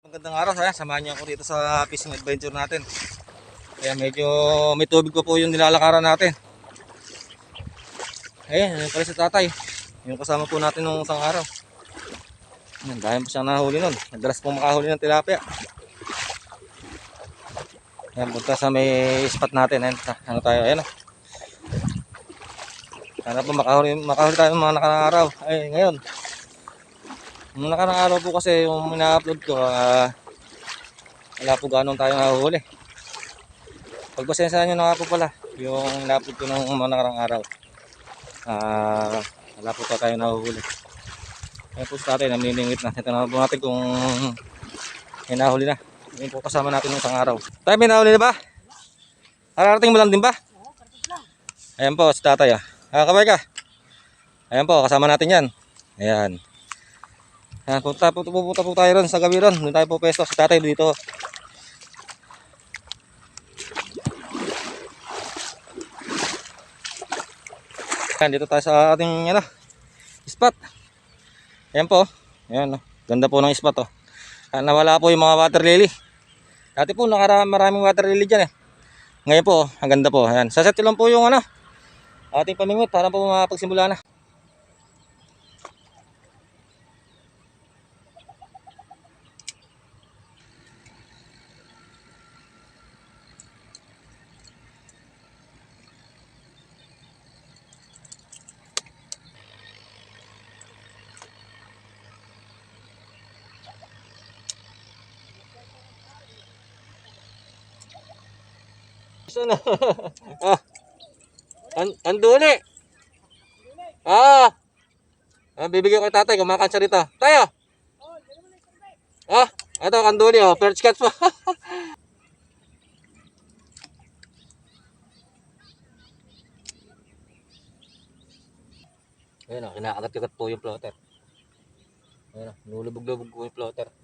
Magandang araw, ha? samahan niyo ako dito sa fishing adventure natin. Kaya medyo may tubig pa po yung nilalakaran natin. Ayan, yun pala si tatay. Yung kasama po natin nung isang araw. Ayan, dahil po siyang nahuli nun. Nagdalas po makahuli ng tilapia. Ayan, punta sa may spot natin. Ayan, ano tayo, ayan o. Sana po makahuli, makahuli tayo ng mga nakarang araw. Ay, ngayon. Nung nakarang araw po kasi yung ina-upload ko, ah, wala po ganun tayo nahuhuli. Pagpasensya nyo na nga po pala, yung ina-upload ko nung mga nakarang araw. Ah, wala po pa tayo nahuhuli. Ayun po sa atin, naminingit na. Ito na po natin kung may nahuli na. Yun po kasama natin nung isang araw. Tayo may nahuli na ba? Ararating mo lang din ba? Ayan po, si tatay ah. Ah, kabay ka. Ayan po, kasama natin yan. Ayan. Ayan, punta, punta, pupunta po tayo ron sa gabi ron. Doon tayo po pesto sa tatay dito. Ayan, dito tayo sa ating ano, spot. Ayan po. Ayan, oh. ganda po ng spot. Oh. Ah, nawala po yung mga water lily. Dati po nakara maraming water lily dyan eh. Ngayon po, ang ganda po. Ayan. Saset po yung ano, ating pamingot para po mapagsimula na. Gusto na. ah. An anduli. Ah. Ah, bibigyan ko kay tatay, kumakan siya dito. Tayo. Ah, ito kanduli oh, perch cat pa. Ayun oh, kinakagat-kagat po yung floater. Ayun oh, nulubog-lubog po yung floater.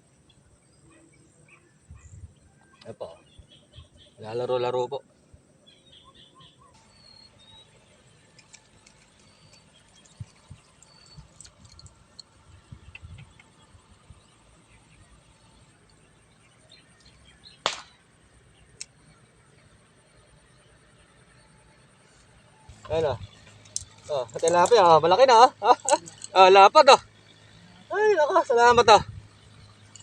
Ayun po. oh. Lalaro-laro po. Ayun oh. Oh, tilapia oh, malaki na oh. Ah, lapad oh. Ay, nako, salamat oh.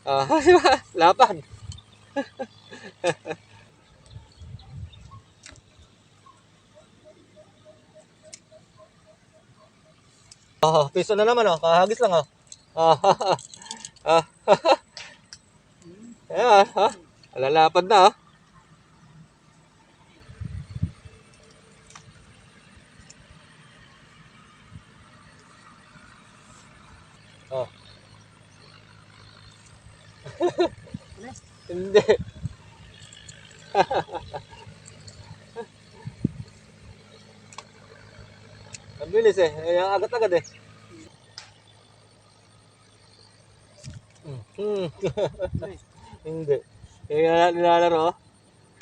Ah, di ba? Lapad. Oh, piso na naman oh. Kahagis lang oh. Ah, ah. Ayan, ha? Alalapad na oh. Oh. Hindi. Ang bilis eh. Ang agad-agad eh. Hmm. Hindi. Kaya nilalaro oh.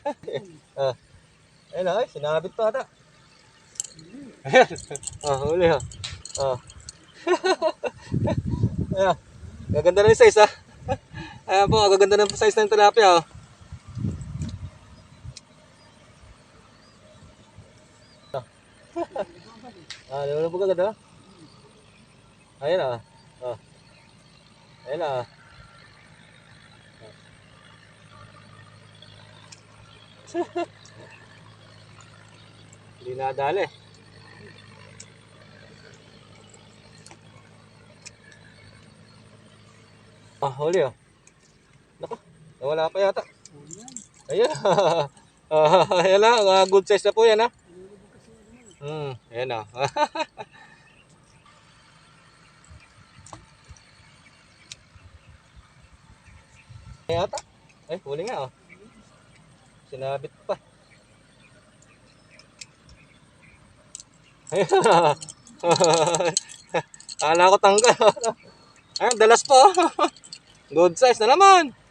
ah. Ayun na, ay, sinabit pa ata. Ayan. Ah, huli ha. Ah. Ayan. Gaganda na yung size ha. Ayan po, gaganda yung size ng tilapia oh. Ah, di ba po kaganda? Ayan ah. Oh. Ayan ah. Hindi nadali. Ah, huli oh. Nako, nawala pa yata. Ayan. Ah, ayan na, ah, good size na po yan ha. Hmm, ayan na. yata. Ay, huli nga oh. Sinabit pa. Ayan. Kala ko tanggal. Ayun, dalas po. Good size na naman.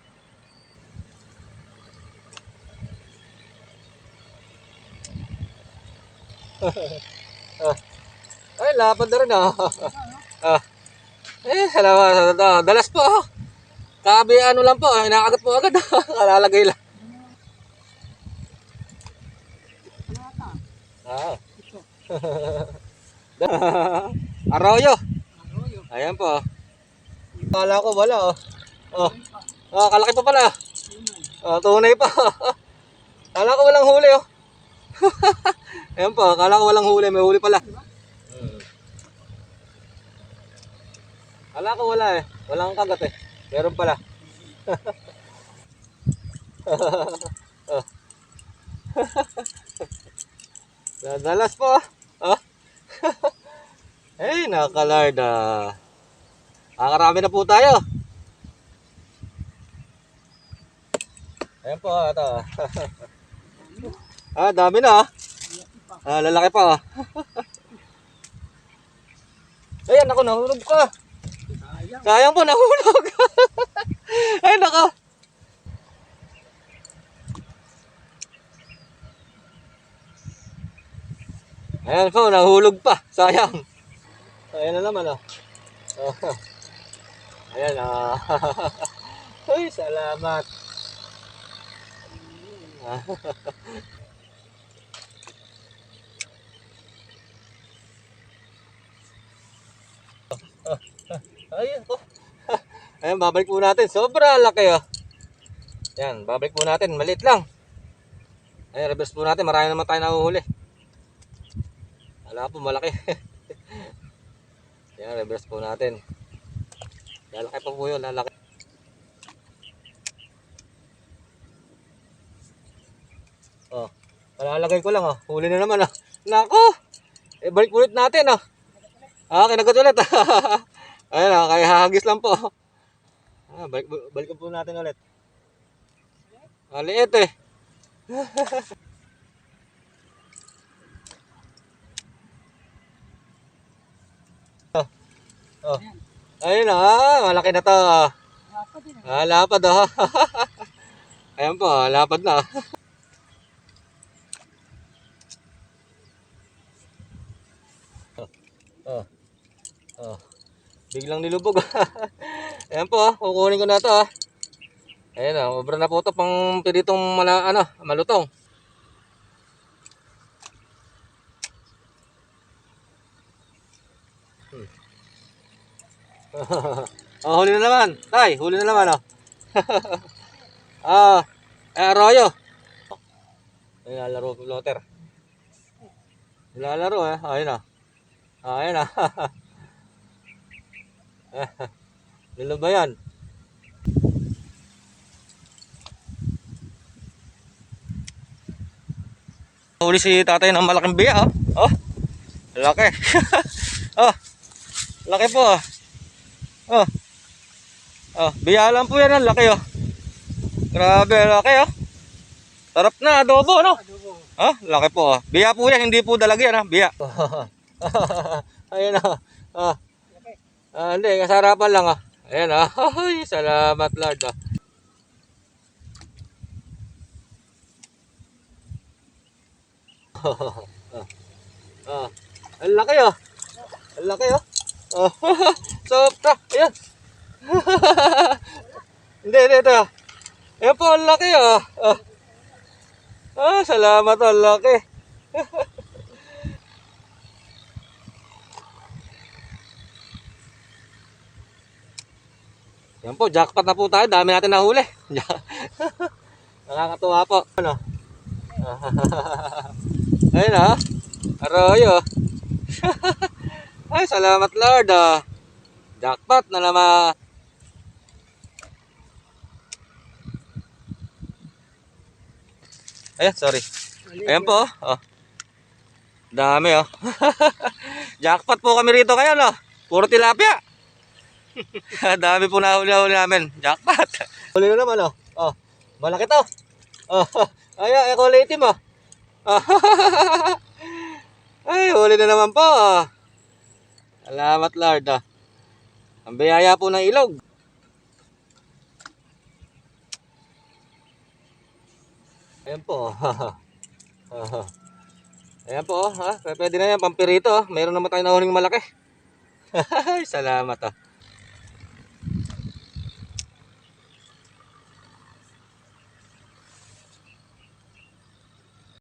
Ay, lapad na rin ah. ah. Eh, salamat. Ah, Dalas po. Kabi ano lang po, inakagat po agad. Kalalagay lang. Ah. Arroyo. Ayan po. Kala ko wala oh. Oh. Ah, kalaki pa pala. Oh, tunay pa. Kala ko walang huli oh. Ayan po, kala ko walang huli, may huli pala. Hmm. Kala ko wala eh. Walang kagat eh. Meron pala. oh. Dadalas po. Oh. Ay, nakalard ah. Kakarami na po tayo. Ayan po, ito. Ah, dami na ah. Ah, lalaki pa ah. Ayan, ako nahulog ka. Sayang po, nahulog. Ay, nako. Ayan po, nahulog pa. Sayang. Ayan na naman, oh. Oh. Ayan, ah. Uy, salamat. Ah. Ayan po. Ayan, babalik po natin. Sobra laki, oh. Ayan, babalik po natin. Maliit lang. Ayan, reverse po natin. Marami naman tayo nahuhuli. Wala po, malaki. Yan, reverse po natin. Lalaki pa po yun, lalaki. Oh, palalagay ko lang oh. Huli na naman oh. Nako! Eh, balik ulit natin oh. Ah, kinagot ulit. Ayan oh, kaya hahagis lang po. Ah, balik, balik po natin ulit. Maliit eh. Oh. Ayun na, ah, malaki na to. Ah, lapad oh. Ayan po, ah, lapad na. Oh. Oh. Biglang nilubog. Ayan po, ah, kukunin ko na to. ah. Ayan na, obra na po to pang piritong mala, ano, malutong. oh, huli na naman. Tay, huli na naman, oh. ah, eh, arroyo. Nilalaro loter. Nilalaro, eh. Ayun, ah. Ah, ayun, ah. Lalo ba yan? Huli si tatay ng malaking biya, oh. Oh, laki. oh, laki po, oh. Oh. Oh, biya lang po yan, ang laki oh. Grabe, laki oh. Sarap na, adobo, no? Ah, laki po oh. Biya po yan, hindi po dalag yan, ha? Biya. Ayun oh. Ah. Ah, hindi, kasarapan lang ah. Ayan ah. Ay, salamat Lord ah. ah. Ah. Ang laki oh. Ang laki oh. Oh, sobra. Ayan. hindi, hindi, ito. Ayan po, ang laki, oh. oh. Ah, salamat, ang laki. Yan po, jackpot na po tayo. Dami natin nahuli. Nakakatuwa po. Ano? Ayun ah. Arroyo. Ay, salamat Lord ah. Jackpot na naman. Ayan, sorry. Ayan po. Oh. Dami oh. Jackpot po kami rito kayo no. Puro tilapia. Dami po nahuli-huli namin. Jackpot. Huli na naman oh. Oh. Malaki to. Oh. Ay, kulay itim oh. Ay, huli na naman po. Oh. Salamat Lord. Ah. Ang biyaya po ng ilog. Ayan po. Ayan po. oh, Ha? Pwede na yan. Pampirito. oh. Meron naman tayo nahuling malaki. Salamat. Ah.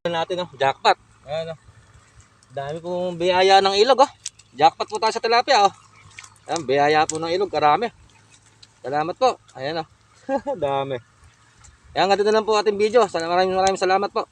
Natin, oh. Jackpot. Ayan, oh. Dami pong biyaya ng ilog, oh. Jackpot po tayo sa tilapia, oh. Ayan, biyaya po ng ilog, karami. Salamat po. Ayan, oh. Dami. Ayan, ganito na lang po ating video. Maraming maraming salamat po.